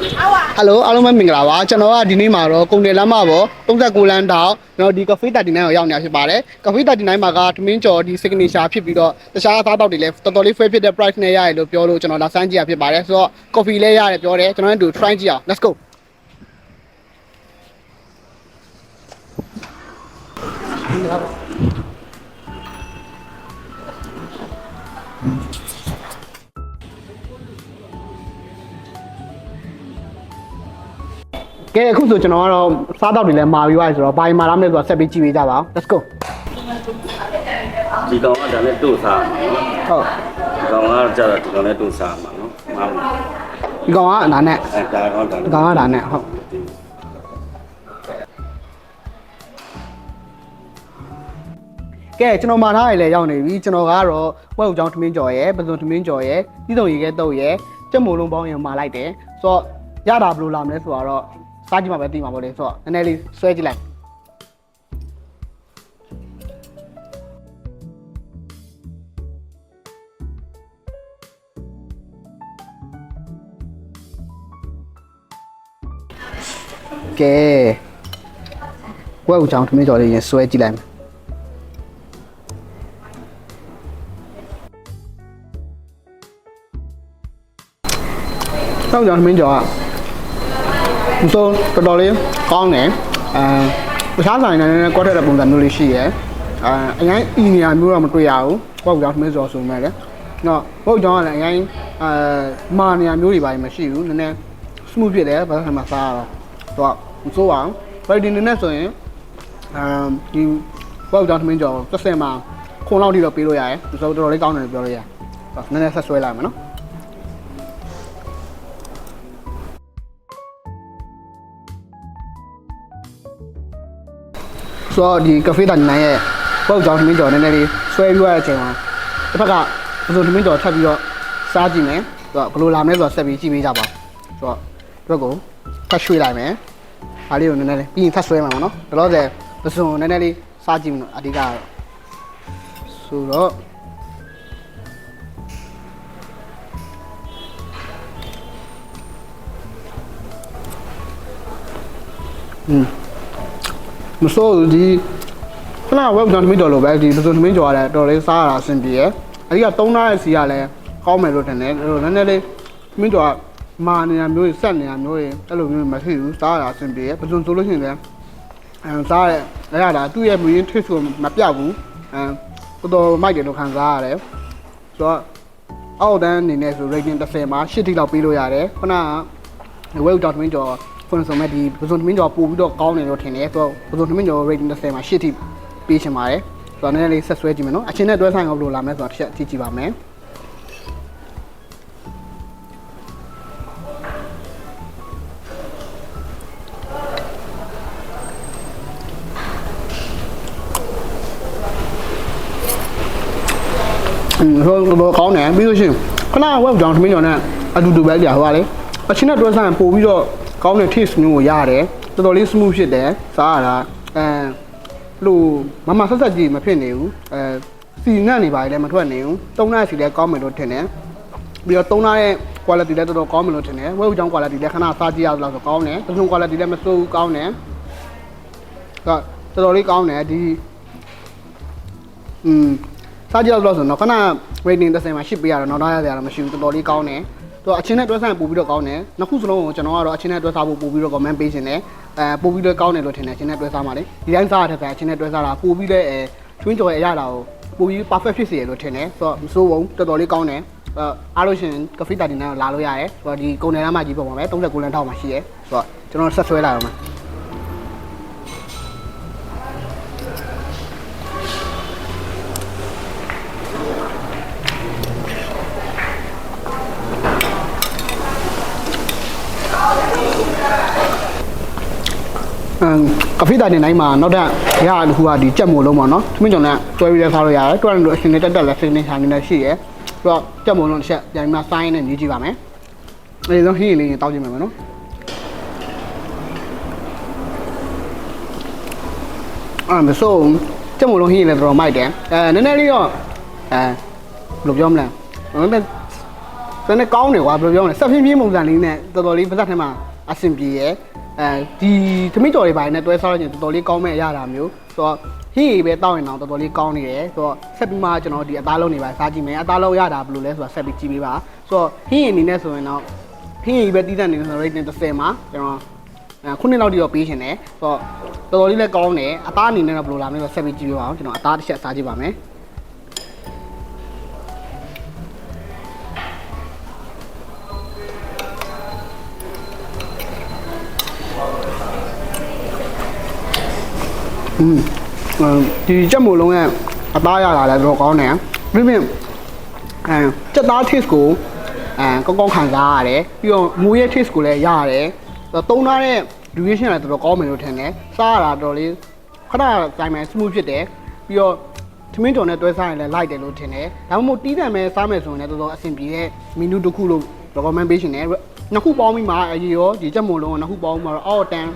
ဟယ်လိုအားလုံးပဲမင်္ဂလာပါကျွန်တော်ကဒီနေ့မှာတော့ကုန်တယ်လမ်းမပေါ်39လမ်းတောက်ကျွန်တော်ဒီ cafe 39ကိုရောက်နေတာဖြစ်ပါတယ် cafe 39မှာကထမင်းကျော်ဒီ signature ဖြစ်ပြီးတော့တခြားအသားတောက်တွေလည်းတော်တော်လေး fair ဖြစ်တဲ့ price နဲ့ရတယ်လို့ပြောလို့ကျွန်တော်လာစမ်းကြည့်ရဖြစ်ပါတယ်ဆိုတော့ coffee လည်းရတယ်ပြောတယ်ကျွန်တော်တို့ try ကြည့်အောင် let's go ကဲ အခုဆိုကျွန်တော်ကတော့စားတောက်တွေလည်းမာပြီးသွားပြီဆိုတော့ဘာမာလာမလဲဆိုတော့ဆက်ပြီးကြည့်ပေးကြပါအောင် let's go ဒီကောင်ကဒါနဲ့တို့စားမှာနော်ဟုတ်ဒီကောင်ကကြာတော့ဒီကောင်နဲ့တို့စားမှာနော်မဟုတ်ဒီကောင်ကအနာနဲ့အဲဒါကောင်ဒါဒီကောင်ကဒါနဲ့ဟုတ်ကဲကျွန်တော်မာထားရလည်းရောက်နေပြီကျွန်တော်ကတော့ဝက်ဥချောင်းထမင်းကြော်ရယ်ပစုံထမင်းကြော်ရယ်ပြီးဆုံးရေခဲတုပ်ရယ်ကြက်မိုလုံးပေါင်းရယ်မာလိုက်တယ်ဆိုတော့ရတာဘယ်လိုလာမလဲဆိုတော့ စားကြည့်မှပဲသိမှာပေါ့လေဆိုတော့နည်းနည်းလေးဆွဲကြည့်လိုက်ကဲဝက်ဥချောင်းထမင်းကြော်လေးရင်ဆွဲကြည့်လိုက်မယ်ဆောက်ကြောင်သမင်းကျော်က မစိုးတော်တော်လေးကောင်းတယ်အဲတခြားဆိုင်နဲ့လည်းကောက်ထက်တဲ့ပုံစံမျိုးလေးရှိရယ်အဲအရင်အီနီယာမျိုးတော့မတွေ့ရဘူးပေါ့ကြောင်သမင်းကျော်ဆိုမဲ့လေနော်ပေါ့ကြောင်ကလည်းအရင်အဲမာနီယာမျိုးတွေပါမရှိဘူးနည်းနည်း smooth ဖြစ်တယ်ဘာသာမှာစားရတော့တော့မစိုးအောင်ဗိုက်ဒီနေနဲ့ဆိုရင်အဲဒီပေါ့ကြောင်သမင်းကျော်တစ်ဆယ်မှာခုံလောက်ထိတော့ပေးလို့ရတယ်မစိုးတော်တော်လေးကောင်းတယ်လို့ပြောလို့ရတယ်နည်းနည်းဆက်ဆွဲလိုက်မယ်နော် ဆိုတော့ဒီ cafe တာနိုင်ရဲ့ပုတ်ကြောင်ထမင်းကြော်နည်းနည်းလေးဆွဲပြီးရတဲ့အချိန်မှာတစ်ဖက်ကပစုံထမင်းကြော်ထပ်ပြီးတော့စားကြည့်မယ်ဆိုတော့ဘယ်လိုလာမလဲဆိုတော့ဆက်ပြီးကြည့်ပေးကြပါဆိုတော့ဒီဘက်ကိုဖတ်ရွှေ့လိုက်မယ်ဒါလေးကိုနည်းနည်းလေးပြီးရင်ဖတ်ဆွဲမှာပေါ့နော်ဒါတော့လည်းပစုံနည်းနည်းလေးစားကြည့်မယ်နော်အဓိကတော့ဆိုတော့อืม မစိုးဘူးဒီခဏဝက်ကြောင်သမီးတော်လိုပဲဒီပစုံသမီးကြော်ရတယ်တော်လေးစားရတာအဆင်ပြေရယ်အဓိကသုံးသားရဲ့စီကလည်းကောင်းမယ်လို့ထင်တယ်အဲ့လိုနည်းနည်းလေးသမီးကြော်ကမာနေတာမျိုးတွေဆက်နေတာမျိုးတွေအဲ့လိုမျိုးမရှိဘူးစားရတာအဆင်ပြေရယ်ပစုံဆိုလို့ရှိရင်လည်းအဲစားရအဲ့ရတာသူ့ရဲ့မင်းထွေးဆိုမပြောက်ဘူးအဲတော်တော်မိုက်တယ်လို့ခံစားရတယ်ဆိုတော့အောက်တန်းအနေနဲ့ဆို rating 30မှာ8တိလောက်ပေးလို့ရတယ်ခုနကဝက်ကြောင်သမီးကြော် ဖွင့်ဆိုမဲ့ဒီပစုံသမင်းကျော်ပို့ပြီးတော့ကောင်းတယ်လို့ထင်တယ်ဆိုတော့ပစုံသမင်းကျော် rating 30မှာ8ထိပေးချင်ပါတယ်ဆိုတော့နည်းနည်းလေးဆက်ဆွဲကြည့်မယ်နော်အချင်းနဲ့တွဲဆိုင်အောင်ဘယ်လိုလာမလဲဆိုတော့တစ်ချက်ကြည့်ကြည့်ပါမယ်อืมဆိုတော့ကောင်းတယ်ပြီးလို့ရှိရင်ခဏဝက်ကြောင်သမင်းကျော်နဲ့အတူတူပဲကြာဟိုကလေအချင်းနဲ့တွဲဆိုင်ပို့ပြီးတော့ ကောင်းတဲ့ taste မျိုးကိုရတယ်တော်တော်လေး smooth ဖြစ်တယ်စားရတာအဲလို့မမဆက်ဆက်ကြည့်မဖြစ်နေဘူးအဲစီနတ်နေပါလေမထွက်နေဘူးသုံးနာစီလည်းကောင်းမယ်လို့ထင်တယ်ပြီးတော့သုံးနာရဲ့ quality လည်းတော်တော်ကောင်းမယ်လို့ထင်တယ်ဝက်ဥချောင်း quality လည်းခဏစားကြည့်ရအောင်ဆိုကောင်းတယ်သုံးလုံး quality လည်းမစိုးဘူးကောင်းတယ်တော့တော်တော်လေးကောင်းတယ်ဒီอืมစားကြည့်ရအောင်ဆိုတော့ခဏ rating 30မှာ10ပေးရတော့နောက်တော့ရရတာမရှိဘူးတော်တော်လေးကောင်းတယ် သူအချင်းနဲ့တွဲဆိုင်ပို့ပြီးတော့ကောင်းတယ်နှစ်ခုစလုံးကိုကျွန်တော်ကတော့အချင်းနဲ့တွဲစားဖို့ပို့ပြီးတော့ comment ပေးရှင်တယ်အဲပို့ပြီးတော့ကောင်းတယ်လို့ထင်တယ်အချင်းနဲ့တွဲစားမှာလေဒီတိုင်းစားရတဲ့ဆိုင်အချင်းနဲ့တွဲစားတာပို့ပြီးလဲအဲချွင်းကြော်ရရတာကိုပို့ပြီး perfect ဖြစ်စေရလို့ထင်တယ်ဆိုတော့မစိုးဘူးတော်တော်လေးကောင်းတယ်အဲအားလို့ရှင်ကဖေးတာဒီနဲ့လာလို့ရတယ်ဆိုတော့ဒီကုန်တယ်လမ်းမကြီးပုံပါပဲ39လမ်းထောက်မှာရှိရဲဆိုတော့ကျွန်တော်ဆက်ဆွဲလာတော့မှာ ကဖေးတာနေတိုင်းမှာနောက်ထပ်ရတစ်ခုကဒီကြက်မို့လုံးပေါ့နော်သမင်းကြောင့်လည်းတွဲပြီးလဲစားလို့ရတယ်တွဲလို့အရှင်နဲ့တက်တက်လဲစိနေချာနေလဲရှိရဲဆိုတော့ကြက်မို့လုံးတစ်ချက်ပြန်ပြီးမှဆိုင်းနဲ့မြည်ကြည့်ပါမယ်အဲဒီတော့ဟင်းလေးရင်တောက်ကြည့်မယ်နော်အာမဆိုးကြက်မို့လုံးဟင်းလည်းတော်တော်မိုက်တယ်အဲနည်းနည်းလေးတော့အဲဘယ်လိုပြောမလဲနည်းနည်းဆိုတော့ကောင်းတယ်ကွာဘယ်လိုပြောမလဲဆက်ပြင်းပြင်းပုံစံလေးနဲ့တော်တော်လေးပါဇက်ထဲမှာအဆင်ပြေရယ် အဲဒီသမီးကြော်တွေပိုင်းနဲ့တွဲစားလို့ချင်းတော်တော်လေးကောင်းမဲ့အရတာမျိုးဆိုတော့ဟင်းရီပဲတောက်ရင်တော့တော်တော်လေးကောင်းနေတယ်ဆိုတော့ဆက်ပြီးမှကျွန်တော်ဒီအသားလုံးတွေပါစားကြည့်မယ်အသားလုံးရတာဘယ်လိုလဲဆိုတော့ဆက်ပြီးကြည့်ပေးပါဆိုတော့ဟင်းရီအနေနဲ့ဆိုရင်တော့ဟင်းရီပဲတီးတတ်နေဆိုတော့ rating 30မှာကျွန်တော်အဲခုနှစ်လောက်တိတော့ပေးရှင်တယ်ဆိုတော့တော်တော်လေးလည်းကောင်းတယ်အသားအနေနဲ့တော့ဘယ်လိုလာမလဲဆိုတော့ဆက်ပြီးကြည့်ပေးပါအောင်ကျွန်တော်အသားတစ်ချက်စားကြည့်ပါမယ် อืมဒီချက်မို့လုံးရဲ့အသားရတာလည်းတော့ကောင်းတယ်ပြီးပြီးအဲချက်သား taste ကိုအဲကောင်းကောင်းခံစားရတယ်ပြီးတော့မူရဲ့ taste ကိုလည်းရတယ်သုံးထားတဲ့ duration လည်းတော်တော်ကောင်းမယ်လို့ထင်တယ်စားရတာတော်လေးခဏတိုင်းမယ် smooth ဖြစ်တယ်ပြီးတော့သမင်းတော်နဲ့တွဲစားရင်လည်းလိုက်တယ်လို့ထင်တယ်ဒါမှမဟုတ်တီးတံမဲ့စားမယ်ဆိုရင်လည်းတော်တော်အဆင်ပြေတဲ့ menu တစ်ခုလို့ recommend ပေးရှင်တယ်နှစ်ခုပေါင်းပြီးမှအရေရောဒီချက်မို့လုံးကနှစ်ခုပေါင်းပြီးမှတော့အော်တန်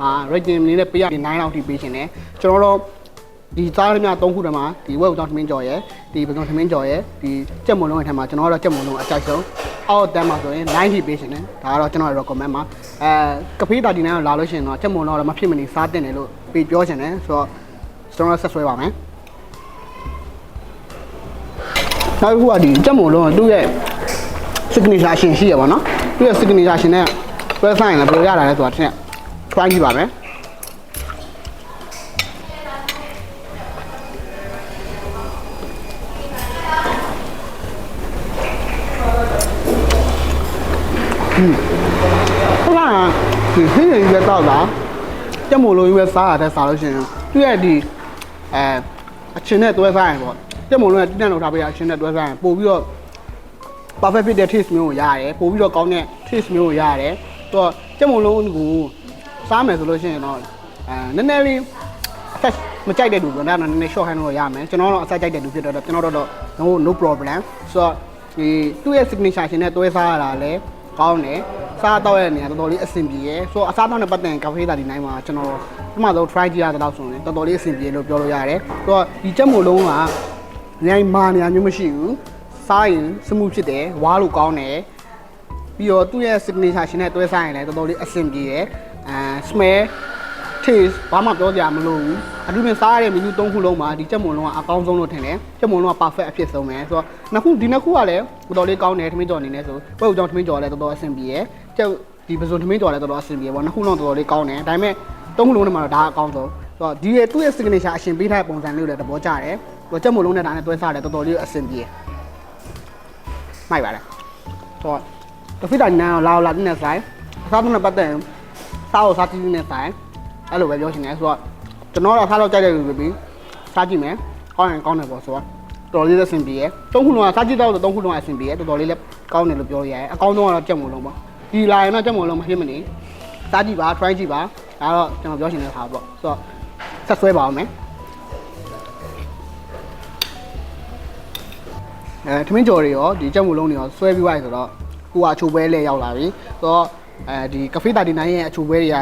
ဟာ rating လေးနဲ့ပေးရ9လောက်ထိပေးရှင်တယ်ကျွန်တော်တို့ဒီစားရမြ3ခုတည်းမှာဒီဝက်ကြောင့်သမင်းကြော်ရယ်ဒီပစုံသမင်းကြော်ရယ်ဒီကြက်မုံလုံးရဲ့ထဲမှာကျွန်တော်ကတော့ကြက်မုံလုံးအကြိုက်ဆုံးအောက်တန်းမှာဆိုရင်9ထိပေးရှင်တယ်ဒါကတော့ကျွန်တော် recommend ပါအဲကဖေးတာဒီနိုင်ကိုလာလို့ရှိရင်တော့ကြက်မုံလုံးတော့မဖြစ်မနေစားတင်တယ်လို့ပေးပြောရှင်တယ်ဆိုတော့ကျွန်တော်ဆက်ဆွဲပါမယ်နောက်တစ်ခုကဒီကြက်မုံလုံးကသူ့ရဲ့ signature ရှင်ရှိရပါတော့သူ့ရဲ့ signature ရှင်နဲ့တွဲဆိုင်ရင်လည်းဘယ်လိုရတာလဲဆိုတာတစ် ချက် try ကြည့်ပါမယ်ဟုတ်လားဒီဟင်းရည်ပဲတော့လားကြက်မို့လို့ပဲစားရတဲ့စားလို့ရှိရင်သူ့ရဲ့ဒီအဲအချင်းနဲ့တွဲစားရင်ပေါ့ကြက်မို့လို့ကတင်းတန်းလောက်ထားပေးရအချင်းနဲ့တွဲစားရင်ပို့ပြီးတော့ perfect fit တဲ့ taste မျိုးကိုရတယ်ပို့ပြီးတော့ကောင်းတဲ့ taste မျိုးကိုရတယ်သူကကြက်မုံလုံးကို စားမယ်ဆိုလို့ရှိရင်တော့အဲနည်းနည်းလေးအသက်မကြိုက်တဲ့လူကတော့နည်းနည်း short hand လို့ရမယ်ကျွန်တော်တော့အသက်ကြိုက်တဲ့လူဖြစ်တော့ကျွန်တော်တော့ no no problem ဆိုတော့ဒီသူ့ရဲ့ signature ရှင်နဲ့တွဲစားရတာလည်းကောင်းတယ်စားတော့ရဲ့နေရာတော်တော်လေးအဆင်ပြေရယ်ဆိုတော့အစားတော့နဲ့ပတ်သက်ရင်ကာဖေးတာဒီနိုင်မှာကျွန်တော်ဒီမှာတော့ try ကြည့်ရတဲ့တော့ဆိုရင်တော်တော်လေးအဆင်ပြေလို့ပြောလို့ရတယ်ဆိုတော့ဒီကြက်မုံလုံးကနိုင်မာနေရာမျိုးမရှိဘူးစားရင်စမှုဖြစ်တယ်ဝါလို့ကောင်းတယ် ပြီးတော့သူ့ရဲ့ signature ရှင်နဲ့တွဲစားရင်လည်းတော်တော်လေးအဆင်ပြေရယ်အဲ smell taste ဘာမှပြောကြမလို့ဘူးအထူးသဖြင့်စားရတဲ့ menu ၃ခုလုံးမှာဒီကြက်မုံလုံးကအကောင်းဆုံးလို့ထင်တယ်ကြက်မုံလုံးက perfect အဖြစ်ဆုံးပဲဆိုတော့နှစ်ခုဒီနှစ်ခုကလည်းတော်တော်လေးကောင်းတယ်ထမင်းကြော်အနေနဲ့ဆိုဘယ်လိုကြောင့်ထမင်းကြော်လည်းတော်တော်အဆင်ပြေရယ်ကြက်ဒီပစုံထမင်းကြော်လည်းတော်တော်အဆင်ပြေပေါ့နှစ်ခုလုံးတော်တော်လေးကောင်းတယ်ဒါပေမဲ့သုံးခုလုံးထဲမှာတော့ဒါအကောင်းဆုံးဆိုတော့ဒီရဲ့သူ့ရဲ့ signature အရှင်ပေးထားတဲ့ပုံစံလေးကိုလည်းသဘောကျတယ်ဆိုတော့ကြက်မုံလုံးနဲ့ဒါနဲ့တွဲစားတယ်တော်တော်လေးအဆင်ပြေမိုက်ပါလေဆိုတော့ တဖိတာနာလာလာတဲ့ဆိုင်အစားသုံးနဲ့ပတ်သက်ရင်စားအောင်စားကြည့်နေတဲ့ဆိုင်အဲ့လိုပဲပြောချင်တယ်ဆိုတော့ကျွန်တော်တော့စားတော့ကြိုက်တဲ့လူတွေပြီးစားကြည့်မယ်ကောင်းရင်ကောင်းတယ်ပေါ့ဆိုတော့တော်တော်လေးလည်းအဆင်ပြေရယ်သုံးခုလုံးကစားကြည့်တော့သုံးခုလုံးကအဆင်ပြေရယ်တော်တော်လေးလည်းကောင်းတယ်လို့ပြောရရယ်အကောင်းဆုံးကတော့ကြက်မုံလုံးပေါ့ဒီလာရင်တော့ကြက်မုံလုံးမဖြစ်မနေစားကြည့်ပါ try ကြည့်ပါဒါတော့ကျွန်တော်ပြောချင်တဲ့ခါပေါ့ဆိုတော့ဆက်ဆွဲပါအောင်မယ်အဲထမင်းကြော်တွေရောဒီကြက်မုံလုံးတွေရောဆွဲပြီးသွားပြီဆိုတော့ ကိုကအချိုပွဲလဲရောက်လာပြီဆိုတော့အဲဒီကဖေးတာဒီနိုင်ရဲ့အချိုပွဲတွေက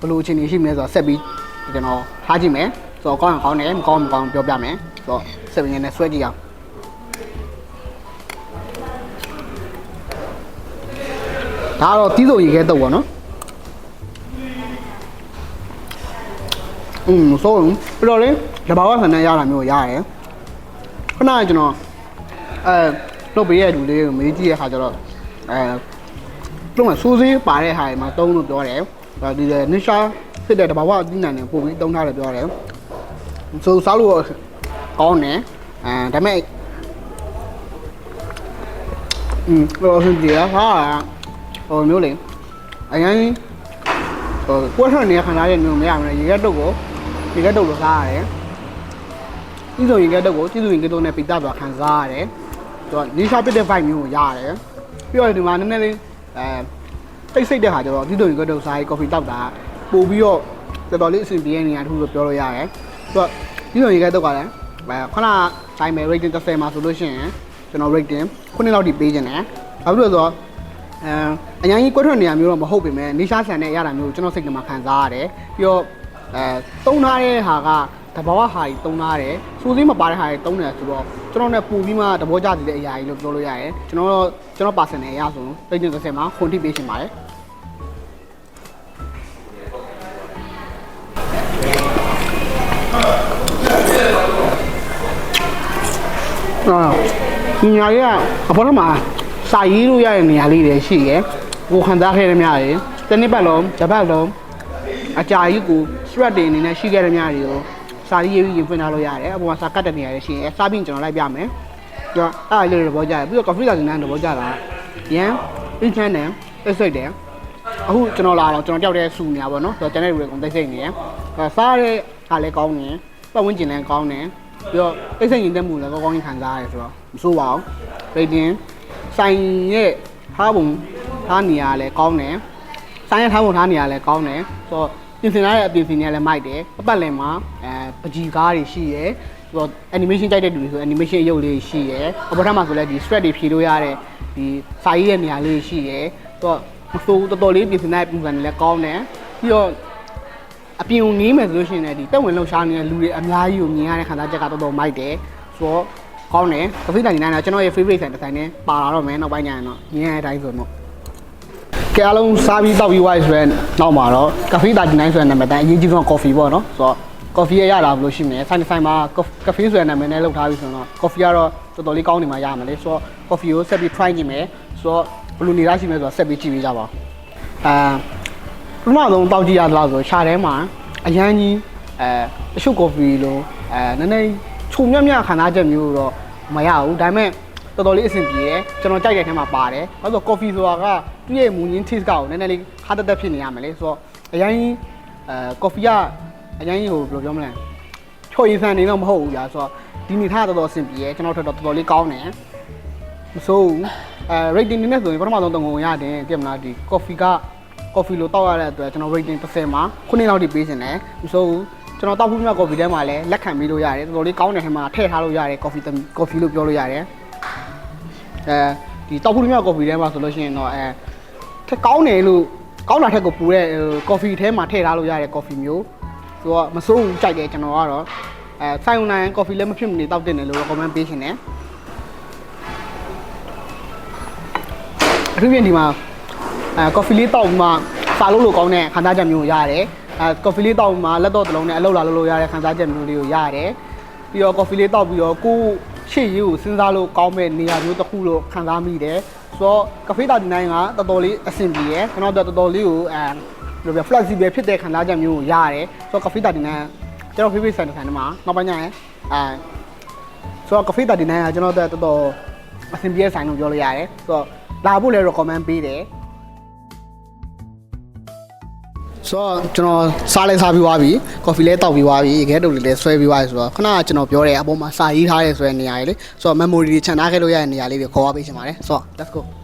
ဘယ်လိုအခြေအနေရှိမလဲဆိုတော့ဆက်ပြီးကျွန်တော်ထားကြည့်မယ်ဆိုတော့ကောင်းရင်ကောင်းတယ်မကောင်းရင်မကောင်းပြောပြမယ်ဆိုတော့ဆက်ပြီးနေဆွဲကြည့်အောင်ဒါတော့တီးစုံရေခဲတော့ဗောနော်อืมဆိုရင်ပြတော်လေးတဘာဝဆန်နဲ့ရတာမျိုးရတယ်ခဏကျွန်တော်အဲလုပ်ပေးရတဲ့လူလေးကိုမေးကြည့်ရခါကျတော့ အဲတော့မှစိုးစေးပါတဲ့ဟာတွေမှာတုံးလို့ပြောတယ်ဒါဒီလေနစ်ရှာဖြစ်တဲ့တဘာဝအသီးနှံတွေပို့ပြီးတုံးထားတယ်ပြောတယ်ဆိုစားလို့ကောင်းတယ်အဲဒါပေမဲ့อืมတော့ဆင်းပြေတာဟာဟိုမျိုးလေအရင်ဟိုကွက်ထွက်နေခဏလေးမျိုးမရမလဲရေကက်တုတ်ကိုရေကက်တုတ်လို့စားရတယ်ဒီဆိုရေကက်တုတ်ကိုကျေးဇူးရင်ကတုတ်နဲ့ပိတ်သွားခံစားရတယ်သူကနီးရှားပစ်တဲ့ vibe မျိုးကိုရတယ် ပြီးတော့ဒီမှာနည်းနည်းလေးအဲတိတ်ဆိတ်တဲ့ခါကျတော့ဒီလိုရေကက်တုတ်စားရေး coffee တောက်တာပို့ပြီးတော့တော်တော်လေးအဆင်ပြေနေရတူလို့ပြောလို့ရတယ်သူကဒီလိုရေကက်တုတ်ကလည်းအဲခဏတိုင်းမယ် rating 30မှာဆိုလို့ရှိရင်ကျွန်တော် rating 9လောက်ထိပေးခြင်းတယ်ဘာဖြစ်လို့လဲဆိုတော့အဲအရင်ကြီးကွက်ထွက်နေရမျိုးတော့မဟုတ်ပေမဲ့နီးရှားဆန်နဲ့ရတာမျိုးကိုကျွန်တော်စိတ်ထဲမှာခံစားရတယ်ပြီးတော့အဲတုံးထားတဲ့ဟာကတဘာဝဟာကြီးတုံးထားတယ်စူးစိမ့်မပါတဲ့ဟာကြီးတုံးတယ်ဆိုတော့ ကျွန်တော်နဲ့ပူပြီးမှသဘောကျသေးတဲ့အရာကြီးလို့ပြောလို့ရတယ်ကျွန်တော်တို့ကျွန်တော်ပါစင်နယ်အရဆိုလို့တိတ်နေ30မှာခွန်တိပေးရှင်ပါတယ်အာဒီညာရီကအပေါ်မှာစာရေးလို့ရတဲ့နေရာလေးတွေရှိရယ်ကိုခံစားခဲ့ရမြရယ်တစ်နှစ်ပတ်လုံးတစ်ပတ်လုံးအကြာကြီးကို stress တွေအနေနဲ့ရှိခဲ့ရမြတွေကို စာရေးရေးပြီးရင်ဖွင့်ထားလို့ရတယ်အပေါ်မှာစာကတ်တဲ့နေရာတွေရှိရယ်စာပြီးကျွန်တော်လိုက်ပြမယ်ကျွန်တော်အဲ့ဒါလေးတွေသဘောကျတယ်ပြီးတော့ coffee လာတင်တဲ့သဘောကျတာရန် in channel သိစိတ်တယ်အခုကျွန်တော်လာတော့ကျွန်တော်တယောက်တည်းစူနေတာပေါ့နော်ဆိုတော့ channel တွေကုန်သိစိတ်နေရယ်အဲစားတဲ့ဟာလည်းကောင်းတယ်ပတ်ဝန်းကျင်လည်းကောင်းတယ်ပြီးတော့သိစိတ်ရင်တက်မှုလည်းကောင်းကောင်းကြီးခံစားရတယ်ဆိုတော့မဆိုးပါဘူးပိတ်တင်ဆိုင်ရဲ့ထားပုံထားနေရာလည်းကောင်းတယ်ဆိုင်ရဲ့ထားပုံထားနေရာလည်းကောင်းတယ်ဆိုတော့ ပြင်ဆင်ရတဲ့အပြင်ဆင်နေရာလည်းမိုက်တယ်အပတ်လည်မှာအဲပကြီကားတွေရှိရယ်ဆိုတော့ animation ကြိုက်တဲ့လူတွေဆို animation ရုပ်လေးရှိရယ်အပေါ်ထပ်မှာဆိုလည်းဒီ stress တွေဖြေလို့ရတဲ့ဒီစာရေးရဲ့နေရာလေးရှိရယ်ဆိုတော့မဆိုးတော်တော်လေးပြင်ဆင်တဲ့ပုံစံတွေလည်းကောင်းတယ်ပြီးတော့အပြင်ကိုငေးမယ်ဆိုလို့ရှိရင်လည်းဒီတက်ဝင်လှုပ်ရှားနေတဲ့လူတွေအများကြီးကိုမြင်ရတဲ့ခံစားချက်ကတော်တော်မိုက်တယ်ဆိုတော့ကောင်းတယ်ကဖေးတိုင်နိုင်တာကျွန်တော်ရဲ့ favorite ဆိုင်တစ်ဆိုင်နဲ့ပါလာတော့မယ်နောက်ပိုင်းကျရင်တော့မြင်ရတဲ့အတိုင်းဆိုတော့ ကဲအားလုံးစားပြီးတောက်ပြီး wise ဆိုရင်နောက်မှာတော့ကဖေးတိုင်နိုင်ဆိုတဲ့နာမည်တိုင်းအရေးကြီးဆုံး coffee ပေါ့နော်ဆိုတော့ coffee ရရတာဘယ်လိုရှိမလဲဆိုင်တစ်ဆိုင်မှာကဖေးဆိုတဲ့နာမည်နဲ့လောက်ထားပြီးဆိုတော့ coffee ကတော့တော်တော်လေးကောင်းနေမှာရမှာလေဆိုတော့ coffee ကိုဆက်ပြီး try ကြည့်မယ်ဆိုတော့ဘယ်လိုနေရရှိမလဲဆိုတော့ဆက်ပြီးကြည့်ပေးကြပါဦးအာပထမဆုံးတောက်ကြည့်ရသလားဆိုရှာထဲမှာအရန်ကြီးအဲတချို့ကော်ဖီလိုအဲနည်းနည်းခြုံမြတ်မြတ်ခံစားချက်မျိုးတော့မရဘူးဒါပေမဲ့ တော်တော်လေးအဆင်ပြေတယ်ကျွန်တော်ကြိုက်တဲ့ထဲမှာပါတယ်ဘာလို့ကော်ဖီဆိုတာကသူ့ရဲ့မူရင်း taste ကောနည်းနည်းလေးဟာတက်တက်ဖြစ်နေရမယ်လေဆိုတော့အရန်ကြီးအဲကော်ဖီကအရန်ကြီးကိုဘယ်လိုပြောမလဲချော်ရည်ဆန်နေတော့မဟုတ်ဘူးညာဆိုတော့ဒီနေထားတော်တော်အဆင်ပြေတယ်ကျွန်တော်ထက်တော့တော်တော်လေးကောင်းတယ်မဆိုးဘူးအဲ rating နည်းနည်းဆိုရင်ပထမဆုံးတငုံရတယ်သိမလားဒီ coffee က coffee လို့တောက်ရတဲ့အတွက်ကျွန်တော် rating 30မှာ9လောက်ထိပေးရှင်တယ်မဆိုးဘူးကျွန်တော်တောက်ဖို့မြတ် coffee ထဲမှာလည်းလက်ခံပြီးလို့ရတယ်တော်တော်လေးကောင်းတဲ့ထဲမှာထည့်ထားလို့ရတယ် coffee coffee လို့ပြောလို့ရတယ် အဲဒီတောက်ဖို့မြတ် coffee ထဲမှာဆိုလို့ရှိရင်တော့အဲထက်ကောင်းတယ်လို့ကောင်းတာထက်ကိုပူတဲ့ coffee ထဲမှာထည့်ထားလို့ရတဲ့ coffee မျိုးဆိုတော့မစိုးဘူးကြိုက်တယ်ကျွန်တော်ကတော့အဲဆိုင်ုံနိုင် coffee လည်းမဖြစ်မနေတောက်တင်တယ်လို့ comment ပေးရှင်တယ်အထူးဖြင့်ဒီမှာအဲကော်ဖီလေးတောက်ပြီးမှစာလို့လို့ကောင်းတဲ့ခံစားချက်မျိုးကိုရတယ်အဲကော်ဖီလေးတောက်ပြီးမှလက်တော့တစ်လုံးနဲ့အလုပ်လာလုပ်လို့ရတဲ့ခံစားချက်မျိုးလေးကိုရတယ်ပြီးတော့ကော်ဖီလေးတောက်ပြီးတော့ကိုယ် ရှေ့ရေးကိုစဉ်းစားလို့ကောင်းမဲ့နေရာမျိုးတစ်ခုလို့ခံစားမိတယ်ဆိုတော့ကဖေးတာဒီနိုင်ကတော်တော်လေးအဆင်ပြေရယ်ကျွန်တော်တို့တော်တော်လေးကိုအဲဘယ်လိုပြ flexible ဖြစ်တဲ့ခံစားချက်မျိုးကိုရတယ်ဆိုတော့ကဖေးတာဒီနိုင်ကျွန်တော်ဖေးဖေးဆန်တဲ့ဆန်ထဲမှာနောက်ပိုင်းကျရင်အဲဆိုတော့ကဖေးတာဒီနိုင်ကကျွန်တော်တို့တော်တော်အဆင်ပြေတဲ့ဆိုင်လို့ပြောလို့ရတယ်ဆိုတော့လာဖို့လည်း recommend ပေးတယ် ဆိုတော့ကျွန်တော်စားလဲစားပြီးသွားပြီကော်ဖီလဲတောက်ပြီးသွားပြီရေခဲတုပ်လေးလဲဆွဲပြီးသွားပြီဆိုတော့ခဏကကျွန်တော်ပြောတယ်အပေါ်မှာစာရေးထားရဲဆိုတဲ့နေရာလေးလေဆိုတော့ memory တွေခြံထားခဲ့လို့ရတဲ့နေရာလေးတွေခေါ်သွားပေးချင်ပါတယ်ဆိုတော့ let's go